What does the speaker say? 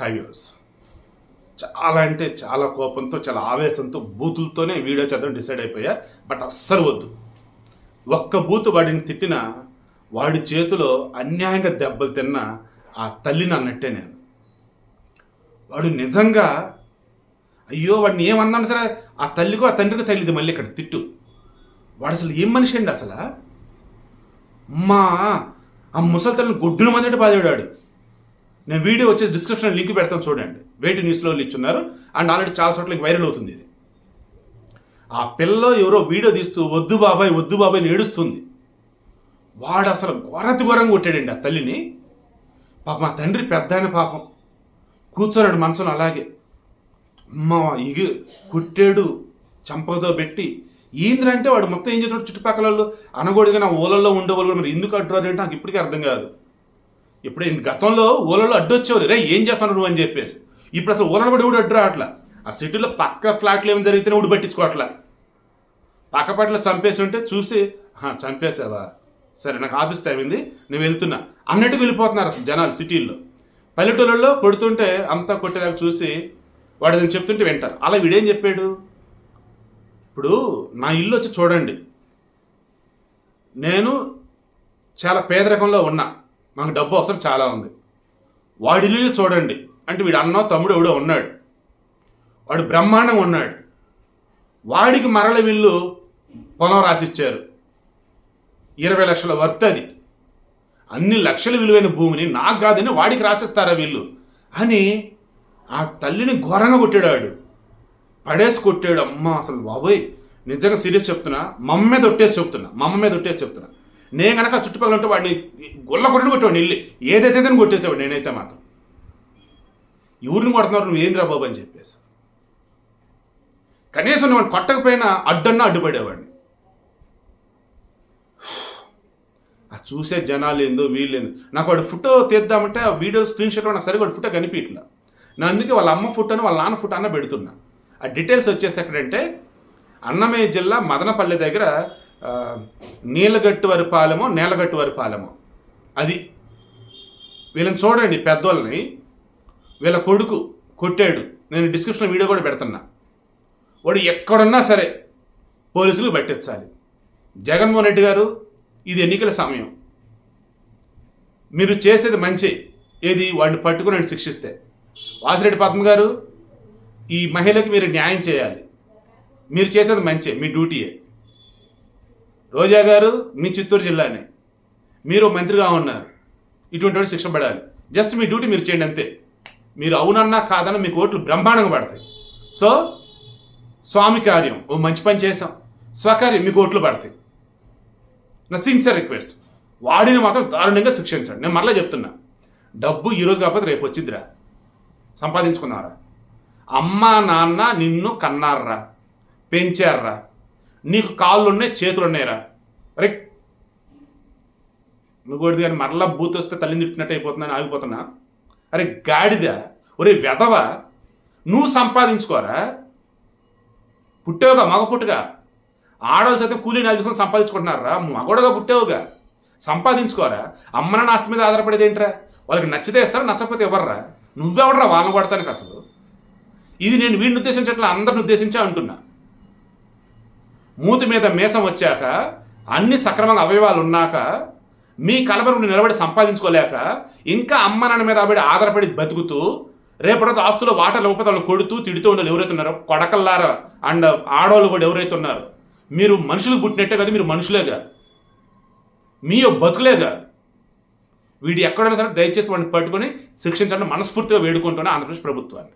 హైవ్యూస్ చాలా అంటే చాలా కోపంతో చాలా ఆవేశంతో బూతులతోనే వీడియో చేద్దాం డిసైడ్ అయిపోయా. బట్ అస్సలు వద్దు. ఒక్క బూతు వాడిని తిట్టిన వాడి చేతిలో అన్యాయంగా దెబ్బలు తిన్న ఆ తల్లిని అన్నట్టే నేను. వాడు నిజంగా అయ్యో వాడిని ఏమన్నాను సరే ఆ తల్లికో ఆ తండ్రికి తల్లిది మళ్ళీ ఇక్కడ తిట్టు. వాడు అసలు ఏం మనిషి అండి అసలు? మా ఆ ముసలి తల్లిని గుడ్డున మందటి బాధాడు నేను వీడియో వచ్చి డిస్క్రిప్షన్ లింక్ పెడతాను చూడండి. వెయిట్ న్యూస్లో ఇచ్చున్నారు అండ్ ఆల్రెడీ చాలా చోట్ల వైరల్ అవుతుంది ఇది. ఆ పిల్ల ఎవరో వీడియో తీస్తూ వద్దు బాబాయ్ వద్దు బాబాయ్ ఏడుస్తుంది. వాడు అసలు ఘోరతి ఘోరంగా కొట్టాడండి ఆ తల్లిని. పాపం మా తండ్రి పెద్ద ఆయన పాపం. కూర్చోన్నాడు మనసులో అలాగే. అమ్మ ఇగి కుట్టాడు చంపతో పెట్టి. ఏంద్రంటే వాడు మొత్తం ఏం చేస్తున్నాడు చుట్టుపక్కల వాళ్ళు? నా ఊళ్ళల్లో ఉండేవాళ్ళు మరి ఎందుకు అడ్డు అంటే నాకు ఇప్పటికీ అర్థం కాదు. ఇప్పుడు గతంలో ఊళ్ళలో అడ్డు వచ్చేవారు రే ఏం చేస్తున్నాడు నువ్వు? అని చెప్పేసి. ఇప్పుడు అసలు ఊళ్ళలో కూడా ఊడు అడ్డు రావట్లా. ఆ సిటీలో పక్క ఫ్లాట్లు ఏమి జరిగితేనే ఊడు పట్టించుకోవట్లా. పక్కపట్ల చంపేసి ఉంటే చూసి "హా, చంపేసావా సరే నాకు ఆఫీస్ టైం అయింది నేను వెళ్తున్నా. అన్నట్టు వెళ్ళిపోతున్నారు అసలు జనాలు సిటీల్లో. పల్లెటూళ్ళలో కొడుతుంటే అంతా కొట్టేదాకా చూసి వాడు నేను చెప్తుంటే వింటారు. అలా వీడేం చెప్పాడు? ఇప్పుడు నా ఇల్లు వచ్చి చూడండి. నేను చాలా పేదరికంలో ఉన్నా. మాకు డబ్బు అవసరం చాలా ఉంది. వాడి ఇల్లు చూడండి. అంటే వీడు అన్న తమ్ముడు ఎవడో ఉన్నాడు. వాడు బ్రహ్మాండం ఉన్నాడు. వాడికి మరల వీళ్ళు పొలం రాసిచ్చారు. ఇరవై లక్షల వర్త్ అది. అన్ని లక్షల విలువైన భూమిని నాకు కాదని వాడికి రాసిస్తారా వీళ్ళు? అని ఆ తల్లిని ఘోరంగా కొట్టాడు పడేసి కొట్టాడు. అమ్మ అసలు బాబోయ్. నిజంగా సీరియస్ చెప్తున్నా. మమ్మ మీద ఒట్టేసి చెప్తున్నా. మమ్మ మీద ఒట్టేసి చెప్తున్నా. నేను కనుక చుట్టుపక్కల ఉంటే వాడిని గొల్ల కొట్టుని కొట్టేవాడిని ఇల్లు. ఏదైతే అని కొట్టేసేవాడు నేనైతే మాత్రం. ఎవరిని కొడుతున్నారు నువ్వు ఏంద్రా బాబు అని చెప్పేసి. కనీసం నువ్వు వాడిని కొట్టకపోయినా అడ్డన్నా అడ్డుపడేవాడిని. ఆ చూసే జనాలు ఏందో వీళ్ళేందో నాకు వాడు ఫోటో తీద్దామంటే ఆ వీడియో స్క్రీన్ షాట్ నాకు సరిగా ఫోటో కనిపించట్లా. నా అందుకే వాళ్ళ అమ్మ ఫోటోను వాళ్ళ నాన్న ఫోటో అన్న పెడుతున్నా. ఆ డీటెయిల్స్ వచ్చేసి ఎక్కడంటే అన్నమయ్య జిల్లా మదనపల్లి దగ్గర నీళ్ళగట్టు వారి పాలెమో నేలగట్టు వారి పాలెమో. అది వీళ్ళని చూడండి పెద్దోళ్ళని. వీళ్ళ కొడుకు కొట్టాడు. నేను డిస్క్రిప్షన్ వీడియో కూడా పెడుతున్నా. వాడు ఎక్కడున్నా సరే పోలీసులు పట్టించాలి. జగన్మోహన్ రెడ్డి గారు ఇది ఎన్నికల సమయం. మీరు చేసేది మంచి ఏది వాడిని పట్టుకుని వాడిని శిక్షిస్తే. వాసిరెడ్డి పద్మ గారు ఈ మహిళకి మీరు న్యాయం చేయాలి. మీరు చేసేది మంచి మీ డ్యూటీయే. రోజా గారు మీ చిత్తూరు జిల్లానే. మీరు మంత్రిగా ఉన్నారు. ఇటువంటి శిక్ష పడాలి. జస్ట్ మీ డ్యూటీ మీరు చేయండి అంతే. మీరు అవునన్నా కాదన్నా మీకు ఓట్లు బ్రహ్మాండంగా పడతాయి. సో స్వామి కార్యం ఓ మంచి పని చేసాం స్వకార్యం మీకు ఓట్లు పడతాయి. నా సిన్సియర్ రిక్వెస్ట్ వాడిని మాత్రం దారుణంగా శిక్షించండి. నేను మరలా చెప్తున్నా. డబ్బు ఈరోజు కాకపోతే రేపు వచ్చిద్దిరా. సంపాదించుకున్నారా? అమ్మ నాన్న నిన్ను కన్నారా? పెంచారా? నీకు కాళ్ళు ఉన్నాయి చేతులు ఉన్నాయిరా అరే నువ్వు కూడా కానీ మరలా బూత్ వస్తే తల్లిని తిట్టినట్టు అయిపోతుందని ఆగిపోతున్నా. అరే గాడిద ఒరే వెధవ నువ్వు సంపాదించుకోరా? పుట్టావుగా మగ పుట్టుగా? ఆడవాళ్ళు సైతం కూలీ నెలచుకొని సంపాదించుకుంటున్నారా? మగోడగా పుట్టావుగా? సంపాదించుకోరా? అమ్మ నాన్న ఆస్తి మీద ఆధారపడేది ఏంట్రా? వాళ్ళకి నచ్చితే ఇస్తారా నచ్చకపోతే ఇవ్వరా? నువ్వెవడరా వాళ్ళని కొడతానికి అసలు? ఇది నేను వీడిని ఉద్దేశించట్లా అందరిని ఉద్దేశించే అంటున్నా. మూతి మీద మేసం వచ్చాక అన్ని సక్రమంగా అవయవాలు ఉన్నాక మీ కలబరుని నిలబడి సంపాదించుకోలేక ఇంకా అమ్మ నాన్న మీద ఆవిడ ఆధారపడి బతుకుతూ రేపటి ఆస్తులు వాటర్ లోపతలు కొడుతూ తిడుతూ ఉండాలి ఎవరైతే ఉన్నారో కొడకల్లారా? అండ్ ఆడవాళ్ళు కూడా ఎవరైతే ఉన్నారో మీరు మనుషులు పుట్టినట్టే కదా మీరు మనుషులే కాదు. మీ బతుకులే కాదు. వీడు ఎక్కడైనా సరే దయచేసి వాడిని పట్టుకొని శిక్షించాలని మనస్ఫూర్తిగా వేడుకుంటున్నా ఆంధ్రప్రదేశ్ ప్రభుత్వాన్ని.